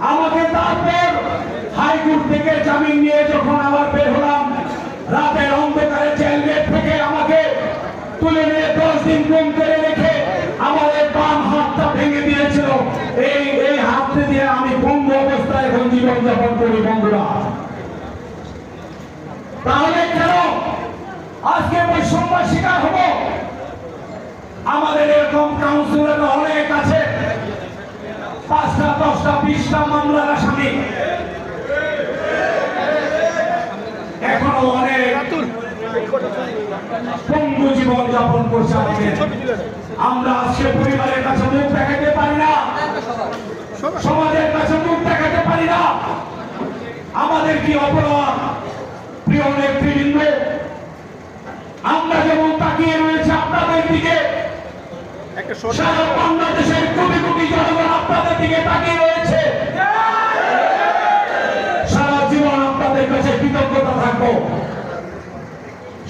আমাকে তারপর হাইকোর্ট থেকে জামিন নিয়ে যখন আবার বের হলাম, রাতের অন্ধকারে জেলগেট থেকে আমাকে তুলে নিয়ে দশ দিন গুম করে রেখে আমাদের বাম হাতটা ভেঙে দিয়েছিল। এই এই হাতটা দিয়ে আমি বন্ধ অবস্থায় এখন জীবন যাপন করি, বন্ধুরা। তাহলে কেন আজকে বৈষম্যের শিকার হব? আমাদের এরকম কাউন্সিলর দশটা বিশটা মামলার আসামি। এখনও অনেক পঙ্গু জীবন যাপন করছে আমাদের। আমরা আজকে পরিবারের কাছে মুখ দেখাতে পারি না। সমাজের কাছে মুখ দেখাতে পারি না। আমাদের কি অপরাধ? প্রিয় নেতৃবৃন্দ আমরা যেমন তাকিয়ে রয়েছে আপনাদের দিকে সারা বাংলাদেশের আপনাদের দিকে তাকিয়ে রয়েছে। সারা জীবন আপনাদের কাছে কৃতজ্ঞতা থাকব।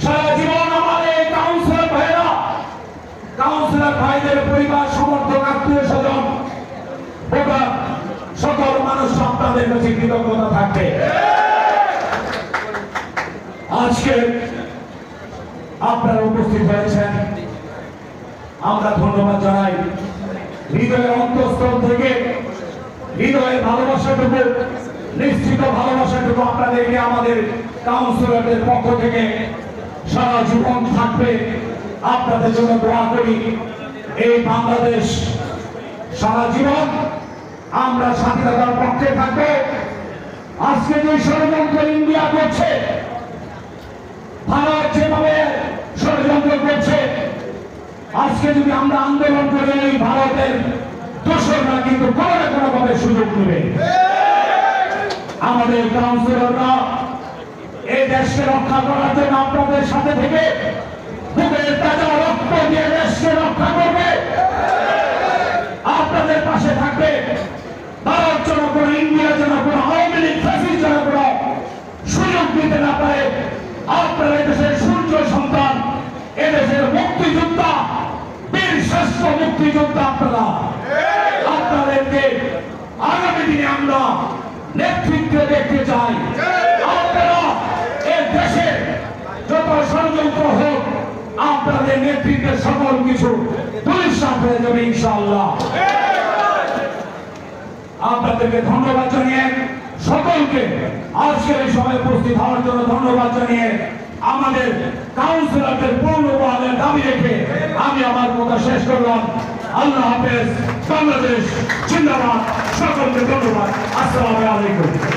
সারা জীবন আমাদের কাউন্সিলর ভাইরা কাউন্সিলর ভাইদের পরিবার, সমর্থক, আত্মীয় স্বজন সকল মানুষ আপনাদের কাছে কৃতজ্ঞতা থাকবে। আজকে আপনারা উপস্থিত হয়েছেন। আমরা ধন্যবাদ জানাই। হৃদয়ের অন্তঃস্থল থেকে হৃদয়ের ভালোবাসাটুকু, নিশ্চিত ভালোবাসাটুকু আপনাদেরকে আমাদের কাউন্সিলরদের পক্ষ থেকে সারা জীবন থাকবে। আপনাদের জন্য দোয়া করি, এই বাংলাদেশ সারা জীবন আমরা স্বাধীনতার পক্ষে থাকব। আজকে যে ষড়যন্ত্র ইন্ডিয়া করছে, ভারত যেভাবে ষড়যন্ত্র করছে আজকে যদি আমরা আন্দোলন করে এই ভারতের দোষররা কিন্তু কোনো না কোনো ভাবে সুযোগ নেবে। আমাদের কাউন্সিলররা এই দেশকে রক্ষা করার জন্য আপনাদের সাথে থেকে বুকের তাজা রক্ত দিয়ে দেশকে রক্ষা করবে আপনারা আপনাদেরকে আগামী দিনে আমরা নেতৃত্বে দেখতে চাই। আপনারা এ দেশে যত ষড়যন্ত্র হোক আপনাদের নেতৃত্বে সকল কিছু পুলিশ হয়ে যাবে ইনশাআল্লাহ। আপনাদেরকে ধন্যবাদ জানিয়ে সকলকে আজকের এই সময় উপস্থিত হওয়ার জন্য ধন্যবাদ জানিয়ে আমাদের কাউন্সিলরদের পূর্ণ আমি আমার কথা শেষ করলাম। আল্লাহ হাফেজ বাংলাদেশ জিন্দাবাদ। সকলকে ধন্যবাদ। আসসালামু আলাইকুম।